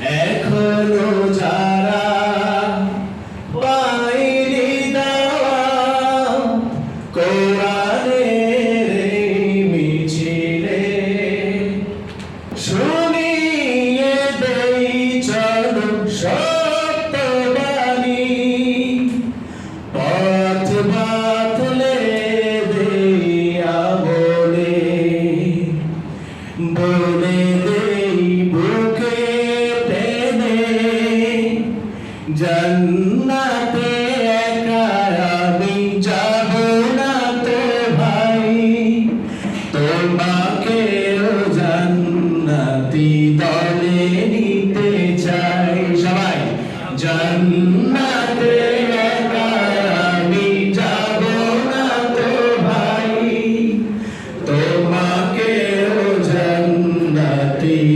Echo. জন্নাতে একা আমি না তো ভাই। তোমাকে জন্নাতি দলে নিতে চাই। সবাই, জন্নাতে একা আমি না তো ভাই। তোমাকে জন্নাতি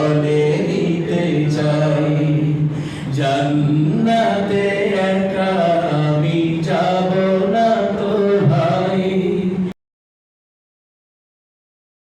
চলে দিতে চাই। জান্নাতে